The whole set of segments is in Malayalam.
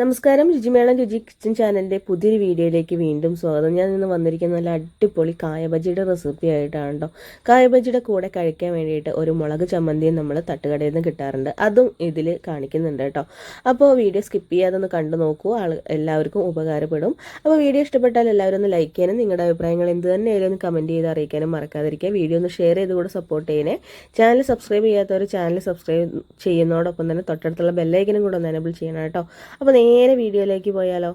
നമസ്കാരം രുചിമേളം രുചി കിച്ചൻ ചാനലിന്റെ പുതിയൊരു വീഡിയോയിലേക്ക് വീണ്ടും സ്വാഗതം. ഞാൻ ഇന്ന് വന്നിരിക്കുന്ന നല്ല അടിപൊളി കായബജിയുടെ റെസിപ്പി ആയിട്ടാണ് കേട്ടോ കായബജിയുടെ കൂടെ കഴിക്കാൻ വേണ്ടിയിട്ട് ഒരു മുളക് ചമ്മന്തിയും നമ്മൾ തട്ടുകടയിൽ നിന്ന് കിട്ടാറുണ്ട്. അതും ഇതിൽ കാണിക്കുന്നുണ്ട് കേട്ടോ. അപ്പോൾ വീഡിയോ സ്കിപ്പ് ചെയ്യാതെ ഒന്ന് കണ്ടു നോക്കൂ. ആൾ എല്ലാവർക്കും ഉപകാരപ്പെടും. അപ്പോൾ വീഡിയോ ഇഷ്ടപ്പെട്ടാൽ എല്ലാവരും ഒന്ന് ലൈക്ക് ചെയ്യാനും നിങ്ങളുടെ അഭിപ്രായങ്ങൾ എന്ത് തന്നെയായാലും ഒന്ന് കമന്റ് ചെയ്ത് അറിയിക്കാനും മറക്കാതിരിക്കുക. വീഡിയോ ഒന്ന് ഷെയർ ചെയ്ത് കൂടെ സപ്പോർട്ട് ചെയ്യണേ. ചാനൽ സബ്സ്ക്രൈബ് ചെയ്യാത്തവർ ചാനൽ സബ്സ്ക്രൈബ് ചെയ്യുന്നതോടൊപ്പം തന്നെ തൊട്ടടുത്തുള്ള ബെല്ലൈക്കനും കൂടെ ഒന്ന് എനബിൾ ചെയ്യണം കേട്ടോ. അപ്പോൾ നേരെ വീഡിയോയിലേക്ക് പോയാലോ?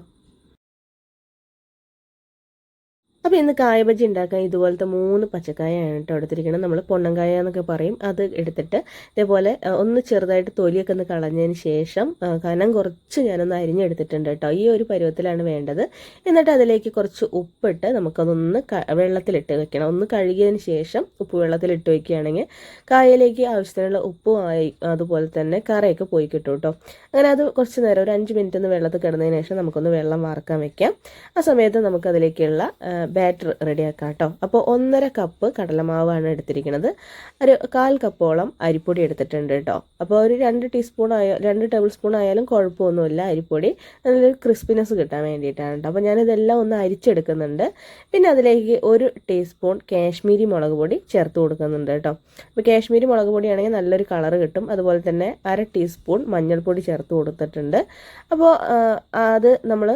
അപ്പോൾ ഇന്ന് കായബജി ഉണ്ടാക്കാൻ ഇതുപോലത്തെ മൂന്ന് പച്ചക്കായാണ് കേട്ടോ എടുത്തിരിക്കുന്നത്. നമ്മൾ പൊണ്ണങ്കായ എന്നൊക്കെ പറയും. അത് എടുത്തിട്ട് ഇതേപോലെ ഒന്ന് ചെറുതായിട്ട് തൊലിയൊക്കെ ഒന്ന് കളഞ്ഞതിന് ശേഷം കനം കുറച്ച് ഞാനൊന്ന് അരിഞ്ഞെടുത്തിട്ടുണ്ട് കേട്ടോ. ഈ ഒരു പരുവത്തിലാണ് വേണ്ടത്. എന്നിട്ട് അതിലേക്ക് കുറച്ച് ഉപ്പിട്ട് നമുക്കതൊന്ന് വെള്ളത്തിലിട്ട് വെക്കണം. ഒന്ന് കഴുകിയതിന് ശേഷം ഉപ്പ് വെള്ളത്തിലിട്ട് വെക്കുകയാണെങ്കിൽ കായയിലേക്ക് ആവശ്യത്തിനുള്ള ഉപ്പും ആയി അതുപോലെ തന്നെ കറയൊക്കെ പോയി കിട്ടും കേട്ടോ. അങ്ങനെ അത് കുറച്ച് നേരം ഒരു അഞ്ച് മിനിറ്റ് ഒന്ന് വെള്ളത്തിൽ കിടന്നതിന് ശേഷം നമുക്കൊന്ന് വെള്ളം വാർക്കാൻ വെക്കാം. ആ സമയത്ത് നമുക്ക് അതിലേക്കുള്ള ബാറ്റർ റെഡിയാക്കാം കേട്ടോ അപ്പോൾ ഒന്നര കപ്പ് കടലമാവാണ് എടുത്തിരിക്കുന്നത്. ഒരു കാൽ കപ്പോളം അരിപ്പൊടി എടുത്തിട്ടുണ്ട് കേട്ടോ അപ്പോൾ ഒരു രണ്ട് ടീസ്പൂൺ ആയ രണ്ട് ടേബിൾ സ്പൂൺ ആയാലും കുഴപ്പമൊന്നുമില്ല അരിപ്പൊടി. നല്ലൊരു ക്രിസ്പിനെസ് കിട്ടാൻ വേണ്ടിയിട്ടാണ് കേട്ടോ അപ്പോൾ ഞാനിതെല്ലാം ഒന്ന് അരിച്ചെടുക്കുന്നുണ്ട്. പിന്നെ അതിലേക്ക് ഒരു ടീസ്പൂൺ കാശ്മീരി മുളക് പൊടി ചേർത്ത് കൊടുക്കുന്നുണ്ട് കേട്ടോ അപ്പോൾ കാശ്മീരി മുളക് പൊടിയാണെങ്കിൽ നല്ലൊരു കളർ കിട്ടും. അതുപോലെ തന്നെ അര ടീസ്പൂൺ മഞ്ഞൾപ്പൊടി ചേർത്ത് കൊടുത്തിട്ടുണ്ട്. അപ്പോൾ അത് നമ്മൾ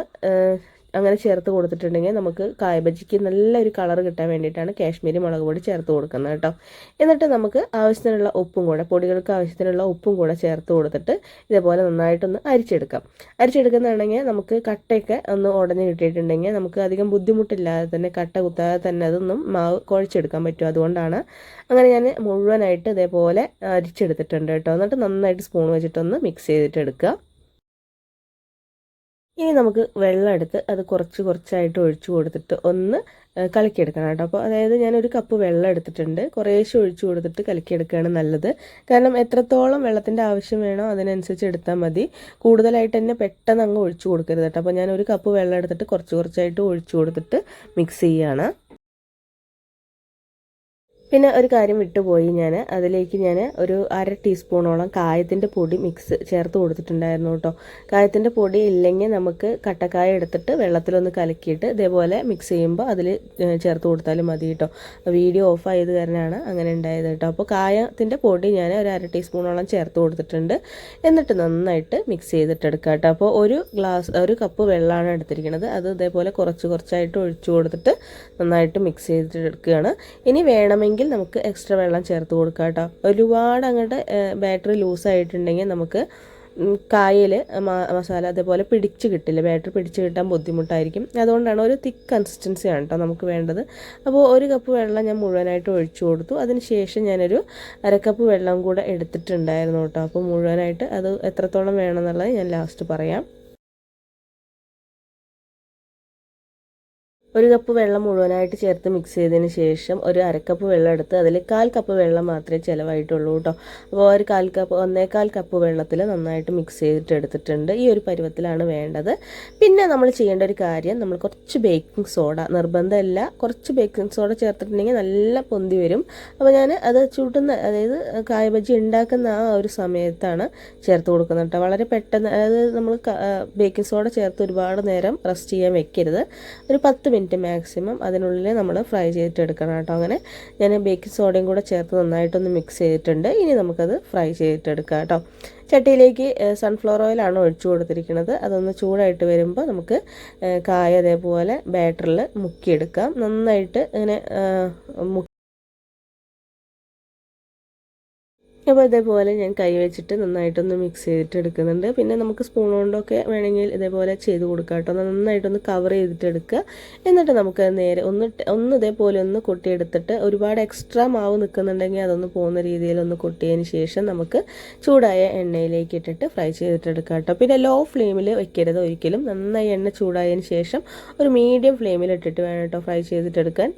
അങ്ങനെ ചേർത്ത് കൊടുത്തിട്ടുണ്ടെങ്കിൽ നമുക്ക് കായബജിക്ക് നല്ലൊരു കളർ കിട്ടാൻ വേണ്ടിയിട്ടാണ് കാശ്മീരി മുളക് പൊടി ചേർത്ത് കൊടുക്കുന്നത് കേട്ടോ. എന്നിട്ട് നമുക്ക് ആവശ്യത്തിനുള്ള ഉപ്പും കൂടെ പൊടികൾക്ക് ആവശ്യത്തിനുള്ള ഉപ്പും കൂടെ ചേർത്ത് കൊടുത്തിട്ട് ഇതേപോലെ നന്നായിട്ടൊന്ന് അരിച്ചെടുക്കാം. അരിച്ചെടുക്കുന്നതാണെങ്കിൽ നമുക്ക് കട്ടയൊക്കെ ഒന്ന് ഉടഞ്ഞ് കിട്ടിയിട്ടുണ്ടെങ്കിൽ നമുക്ക് അധികം ബുദ്ധിമുട്ടില്ലാതെ തന്നെ കട്ട കുത്താതെ തന്നെ അതൊന്നും മാവ് കുഴച്ചെടുക്കാൻ പറ്റും. അതുകൊണ്ടാണ് അങ്ങനെ ഞാൻ മുഴുവനായിട്ട് ഇതേപോലെ അരിച്ചെടുത്തിട്ടുണ്ട് കേട്ടോ. എന്നിട്ട് നന്നായിട്ട് സ്പൂൺ വെച്ചിട്ടൊന്ന് മിക്സ് ചെയ്തിട്ട് എടുക്കുക ഇനി നമുക്ക് വെള്ളം എടുത്ത് അത് കുറച്ച് കുറച്ചായിട്ട് ഒഴിച്ചു കൊടുത്തിട്ട് ഒന്ന് കലക്കിയെടുക്കണം കേട്ടോ. അപ്പോൾ അതായത് ഞാൻ ഒരു കപ്പ് വെള്ളം എടുത്തിട്ടുണ്ട്. കുറേശ്ശെ ഒഴിച്ചു കൊടുത്തിട്ട് കലക്കിയെടുക്കുകയാണ് നല്ലത്. കാരണം എത്രത്തോളം വെള്ളത്തിന്റെ ആവശ്യം വേണോ അതിനനുസരിച്ച് എടുത്താൽ മതി. കൂടുതലായിട്ട് തന്നെ പെട്ടെന്ന് അങ്ങ് ഒഴിച്ചു കൊടുക്കരുത് കേട്ടോ. അപ്പോൾ ഞാൻ ഒരു കപ്പ് വെള്ളം എടുത്തിട്ട് കുറച്ച് കുറച്ചായിട്ട് ഒഴിച്ചു കൊടുത്തിട്ട് മിക്സ് ചെയ്യുകയാണ് പിന്നെ ഒരു കാര്യം വിട്ടുപോയി ഞാൻ അതിലേക്ക് ഞാൻ ഒരു അര ടീസ്പൂണോളം കായത്തിന്റെ പൊടി മിക്സ് ചേർത്ത് കൊടുത്തിട്ടുണ്ടായിരുന്നു കേട്ടോ. കായത്തിന്റെ പൊടി ഇല്ലെങ്കിൽ നമുക്ക് കട്ടക്കായ എടുത്തിട്ട് വെള്ളത്തിലൊന്ന് കലക്കിയിട്ട് ഇതേപോലെ മിക്സ് ചെയ്യുമ്പോൾ അതിൽ ചേർത്ത് കൊടുത്താലും മതി കേട്ടോ. വീഡിയോ ഓഫ് ആയത് കാരണമാണ് അങ്ങനെ ഉണ്ടായത് കേട്ടോ. അപ്പോൾ കായത്തിന്റെ പൊടി ഞാൻ ഒരു അര ടീസ്പൂണോളം ചേർത്ത് കൊടുത്തിട്ടുണ്ട്. എന്നിട്ട് നന്നായിട്ട് മിക്സ് ചെയ്തിട്ടെടുക്കുക കേട്ടോ. അപ്പോൾ ഒരു ഗ്ലാസ് ഒരു കപ്പ് വെള്ളമാണ് എടുത്തിരിക്കുന്നത്. അത് ഇതേപോലെ കുറച്ച് കുറച്ചായിട്ട് ഒഴിച്ചു കൊടുത്തിട്ട് നന്നായിട്ട് മിക്സ് ചെയ്തിട്ട് എടുക്കുകയാണ് ഇനി വേണമെങ്കിൽ നമുക്ക് എക്സ്ട്രാ വെള്ളം ചേർത്ത് കൊടുക്കാം കേട്ടോ. ഒരുപാട് അങ്ങോട്ട് ബാറ്ററി ലൂസ് ലൂസായിട്ടുണ്ടെങ്കിൽ നമുക്ക് കായയിൽ മസാല അതേപോലെ പിടിച്ച് കിട്ടില്ല. ബാറ്ററി പിടിച്ച് കിട്ടാൻ ബുദ്ധിമുട്ടായിരിക്കും. അതുകൊണ്ടാണ് ഒരു തിക്ക് കൺസിസ്റ്റൻസി ആണ് കേട്ടോ നമുക്ക് വേണ്ടത്. അപ്പോൾ ഒരു കപ്പ് വെള്ളം ഞാൻ മുഴുവനായിട്ട് ഒഴിച്ചു കൊടുത്തു. അതിന് ശേഷം ഞാനൊരു അരക്കപ്പ് വെള്ളം കൂടെ എടുത്തിട്ടുണ്ടായിരുന്നു കേട്ടോ. അപ്പോൾ മുഴുവനായിട്ട് അത് എത്രത്തോളം വേണമെന്നുള്ളത് ഞാൻ ലാസ്റ്റ് പറയാം. ഒരു കപ്പ് വെള്ളം മുഴുവനായിട്ട് ചേർത്ത് മിക്സ് ചെയ്തതിന് ശേഷം ഒരു അരക്കപ്പ് വെള്ളം എടുത്ത് അതിൽ കാൽ കപ്പ് വെള്ളം മാത്രമേ ചിലവായിട്ടുള്ളൂ കേട്ടോ അപ്പോൾ ഒരു കാൽ കപ്പ് ഒന്നേകാൽ കപ്പ് വെള്ളത്തിൽ നന്നായിട്ട് മിക്സ് ചെയ്തിട്ട് എടുത്തിട്ടുണ്ട്. ഈ ഒരു പരുവത്തിലാണ് വേണ്ടത്. പിന്നെ നമ്മൾ ചെയ്യേണ്ട ഒരു കാര്യം നമ്മൾ കുറച്ച് ബേക്കിംഗ് സോഡ നിർബന്ധമല്ല കുറച്ച് ബേക്കിംഗ് സോഡ ചേർത്തിട്ടുണ്ടെങ്കിൽ നല്ല പൊന്തി വരും. അപ്പോൾ ഞാൻ അത് ചൂട്ടുന്ന അതായത് കായബജി ഉണ്ടാക്കുന്ന ആ ഒരു സമയത്താണ് ചേർത്ത് കൊടുക്കുന്നത് കേട്ടോ വളരെ പെട്ടെന്ന് അതായത് നമ്മൾ ബേക്കിംഗ് സോഡ ചേർത്ത് ഒരുപാട് നേരം റെസ്റ്റ് ചെയ്യാൻ വെക്കരുത്. ഒരു പത്ത് മിനിറ്റ് മാക്സിമം അതിനുള്ളിൽ നമ്മൾ ഫ്രൈ ചെയ്തിട്ട് എടുക്കണം കേട്ടോ. അങ്ങനെ ഞാൻ ബേക്കിംഗ് സോഡയും കൂടെ ചേർത്ത് നന്നായിട്ടൊന്ന് മിക്സ് ചെയ്തിട്ടുണ്ട്. ഇനി നമുക്കത് ഫ്രൈ ചെയ്തിട്ടെടുക്കാം കേട്ടോ. ചട്ടിയിലേക്ക് സൺഫ്ലവർ ഓയിലാണ് ഒഴിച്ചു കൊടുത്തിരിക്കുന്നത്. അതൊന്ന് ചൂടായിട്ട് വരുമ്പോൾ നമുക്ക് കായ അതേപോലെ ബാറ്ററിൽ മുക്കിയെടുക്കാം. നന്നായിട്ട് ഇങ്ങനെ അപ്പോൾ ഇതേപോലെ ഞാൻ കൈ വെച്ചിട്ട് നന്നായിട്ടൊന്ന് മിക്സ് ചെയ്തിട്ട് എടുക്കുന്നുണ്ട് പിന്നെ നമുക്ക് സ്പൂൺ കൊണ്ടൊക്കെ വേണമെങ്കിൽ ഇതേപോലെ ചെയ്ത് കൊടുക്കാം കേട്ടോ. നന്നായിട്ടൊന്ന് കവർ ചെയ്തിട്ട് എടുക്കുക എന്നിട്ട് നമുക്ക് നേരെ ഒന്ന് ഒന്ന് ഇതേപോലെ ഒന്ന് കൊട്ടിയെടുത്തിട്ട് ഒരുപാട് എക്സ്ട്രാ മാവ് നിൽക്കുന്നുണ്ടെങ്കിൽ അതൊന്ന് പോകുന്ന രീതിയിൽ ഒന്ന് കൊട്ടിയതിന് ശേഷം നമുക്ക് ചൂടായ എണ്ണയിലേക്ക് ഇട്ടിട്ട് ഫ്രൈ ചെയ്തിട്ട് എടുക്കാം കേട്ടോ. പിന്നെ ലോ ഫ്ലെയിമിൽ വെക്കരുത് ഒരിക്കലും. നന്നായി എണ്ണ ചൂടായതിന് ശേഷം ഒരു മീഡിയം ഫ്ലെയിമിൽ ഇട്ടിട്ട് വേണം കേട്ടോ ഫ്രൈ ചെയ്തിട്ടെടുക്കാൻ.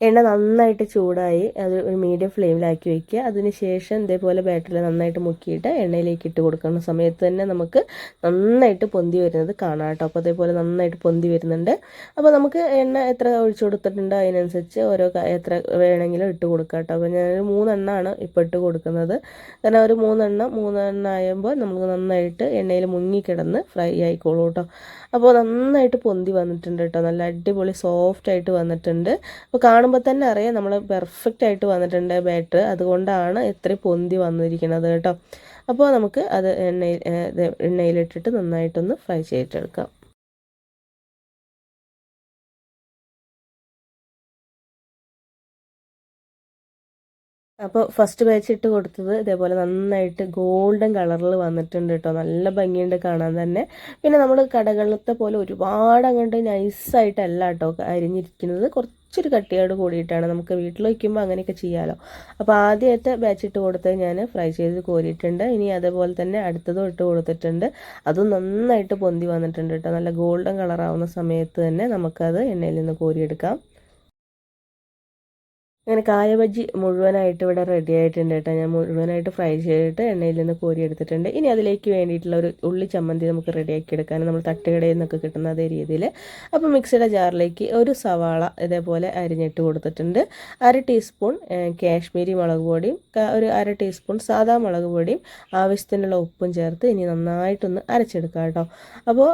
എണ്ണ നന്നായിട്ട് ചൂടായി അത് ഒരു മീഡിയം ഫ്ലെയിമിലാക്കി വയ്ക്കുക അതിന് ശേഷം ഇതേപോലെ ബാറ്ററിൽ നന്നായിട്ട് മുക്കിയിട്ട് എണ്ണയിലേക്ക് ഇട്ട് കൊടുക്കുന്ന സമയത്ത് തന്നെ നമുക്ക് നന്നായിട്ട് പൊന്തി വരുന്നത് കാണാം കേട്ടോ. അപ്പോൾ അതേപോലെ നന്നായിട്ട് പൊന്തി വരുന്നുണ്ട്. അപ്പോൾ നമുക്ക് എണ്ണ എത്ര ഒഴിച്ചു കൊടുത്തിട്ടുണ്ട്? അതിനനുസരിച്ച് ഓരോ എത്ര വേണമെങ്കിലും ഇട്ട് കൊടുക്കാം കേട്ടോ. അപ്പോൾ ഞാനൊരു മൂന്നെണ്ണമാണ് ഇപ്പോൾ ഇട്ട് കൊടുക്കുന്നത്. കാരണം ഒരു മൂന്നെണ്ണം മൂന്നെണ്ണ ആയുമ്പോൾ നമുക്ക് നന്നായിട്ട് എണ്ണയിൽ മുങ്ങിക്കിടന്ന് ഫ്രൈ ആയിക്കോളൂ കേട്ടോ. അപ്പോൾ നന്നായിട്ട് പൊന്തി വന്നിട്ടുണ്ട് കേട്ടോ. നല്ല അടിപൊളി സോഫ്റ്റ് ആയിട്ട് വന്നിട്ടുണ്ട്. അപ്പോൾ കാണുമ്പോൾ തന്നെ അറിയാം നമ്മൾ പെർഫെക്റ്റ് ആയിട്ട് വന്നിട്ടുണ്ട് ബാറ്റർ അതുകൊണ്ടാണ് ഇത്ര പൊന്തി വന്നിരിക്കുന്നത് കേട്ടോ. അപ്പോൾ നമുക്ക് അത് എണ്ണയിൽ എണ്ണയിലിട്ടിട്ട് നന്നായിട്ടൊന്ന് ഫ്രൈ ചെയ്തിട്ടെടുക്കാം അപ്പോൾ ഫസ്റ്റ് ബാച്ച് ഇട്ട് കൊടുത്തത് ഇതേപോലെ നന്നായിട്ട് ഗോൾഡൻ കളറിൽ വന്നിട്ടുണ്ട് കേട്ടോ നല്ല ഭംഗിയുണ്ട് കാണാൻ തന്നെ. പിന്നെ നമ്മൾ കടകളിലത്തെ പോലെ ഒരുപാട് അങ്ങോട്ട് നൈസായിട്ടല്ല കേട്ടോ അരിഞ്ഞിരിക്കുന്നത്. കുറച്ചൊരു കട്ടിയോട് കൂടിയിട്ടാണ് നമുക്ക് വീട്ടിൽ വയ്ക്കുമ്പോൾ അങ്ങനെയൊക്കെ ചെയ്യാമല്ലോ അപ്പോൾ ആദ്യത്തെ ബാച്ച് ഇട്ട് കൊടുത്തത് ഞാൻ ഫ്രൈ ചെയ്ത് കോരിയിട്ടുണ്ട്. ഇനി അതേപോലെ തന്നെ അടുത്തതും ഇട്ട് കൊടുത്തിട്ടുണ്ട്. അതും നന്നായിട്ട് പൊന്തി വന്നിട്ടുണ്ട് കേട്ടോ നല്ല ഗോൾഡൻ കളറാവുന്ന സമയത്ത് തന്നെ നമുക്കത് എണ്ണയിൽ നിന്ന് കോരിയെടുക്കാം. അങ്ങനെ കായബജ്ജി മുഴുവനായിട്ട് ഇവിടെ റെഡി ആയിട്ടുണ്ട് കേട്ടോ. ഞാൻ മുഴുവനായിട്ട് ഫ്രൈ ചെയ്തിട്ട് എണ്ണയിൽ നിന്ന് കോരി എടുത്തിട്ടുണ്ട്. ഇനി അതിലേക്ക് വേണ്ടിയിട്ടുള്ള ഒരു ഉള്ളി ചമ്മന്തി നമുക്ക് റെഡിയാക്കി എടുക്കാൻ നമ്മൾ തട്ടുകടയിൽ നിന്നൊക്കെ കിട്ടുന്ന അതേ രീതിയിൽ. അപ്പോൾ മിക്സിയുടെ ജാറിലേക്ക് ഒരു സവാള ഇതേപോലെ അരിഞ്ഞിട്ട് കൊടുത്തിട്ടുണ്ട്. അര ടീസ്പൂൺ കാശ്മീരി മുളക് പൊടിയും ഒരു അര ടീസ്പൂൺ സാധാ മുളക് പൊടിയും ആവശ്യത്തിനുള്ള ഉപ്പും ചേർത്ത് ഇനി നന്നായിട്ടൊന്ന് അരച്ചെടുക്കാം കേട്ടോ. അപ്പോൾ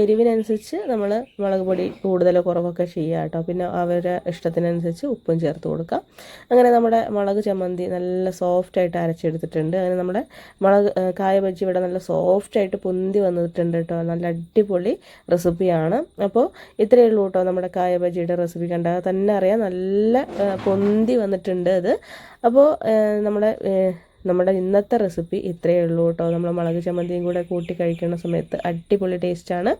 എരിവിനനുസരിച്ച് നമ്മൾ മുളക് പൊടി കൂടുതലോ കുറവൊക്കെ ചെയ്യുക കേട്ടോ. പിന്നെ അവരുടെ ഇഷ്ടത്തിനനുസരിച്ച് ഉപ്പും ചേർത്ത് കൊടുക്കാം. അങ്ങനെ നമ്മുടെ മുളക് ചമ്മന്തി നല്ല സോഫ്റ്റായിട്ട് അരച്ചെടുത്തിട്ടുണ്ട്. അങ്ങനെ നമ്മുടെ മുളക് കായ ബജ്ജി ഇവിടെ നല്ല സോഫ്റ്റായിട്ട് പൊന്തി വന്നിട്ടുണ്ട് കേട്ടോ. നല്ല അടിപൊളി റെസിപ്പിയാണ്. അപ്പോൾ ഇത്രയേ ഉള്ളൂ കേട്ടോ നമ്മുടെ കായ ബജ്ജിയുടെ റെസിപ്പി. കണ്ടാൽ തന്നെ അറിയാം നല്ല പൊന്തി വന്നിട്ടുണ്ട് അത്. അപ്പോൾ നമ്മുടെ നമ്മുടെ ഇന്നത്തെ റെസിപ്പി ഇത്രയേ ഉള്ളൂ കേട്ടോ. നമ്മൾ മുളക് ചമ്മന്തിയും കൂടെ കൂട്ടി കഴിക്കുന്ന സമയത്ത് അടിപൊളി ടേസ്റ്റാണ്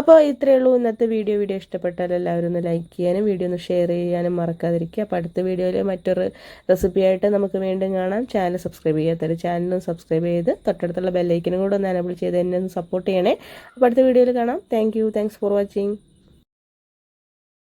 അപ്പോൾ ഇത്രയേ ഉള്ളൂ. ഇന്നത്തെ വീഡിയോ വീഡിയോ ഇഷ്ടപ്പെട്ടാൽ എല്ലാവരും ഒന്ന് ലൈക്ക് ചെയ്യാനും വീഡിയോ ഒന്ന് ഷെയർ ചെയ്യാനും മറക്കാതിരിക്കുക. അപ്പോൾ അടുത്ത വീഡിയോയിൽ മറ്റൊരു റെസിപ്പിയായിട്ട് നമുക്ക് വീണ്ടും കാണാം. ചാനൽ സബ്സ്ക്രൈബ് ചെയ്യാത്തൊരു ചാനലും സബ്സ്ക്രൈബ് ചെയ്ത് തൊട്ടടുത്തുള്ള ബെല്ലൈക്കനും കൂടെ ഒന്ന് അനബിൾ ചെയ്ത് എന്നെ ഒന്ന് സപ്പോർട്ട് ചെയ്യണേ. അപ്പോൾ അടുത്ത വീഡിയോയിൽ കാണാം. Thank you thanks for watching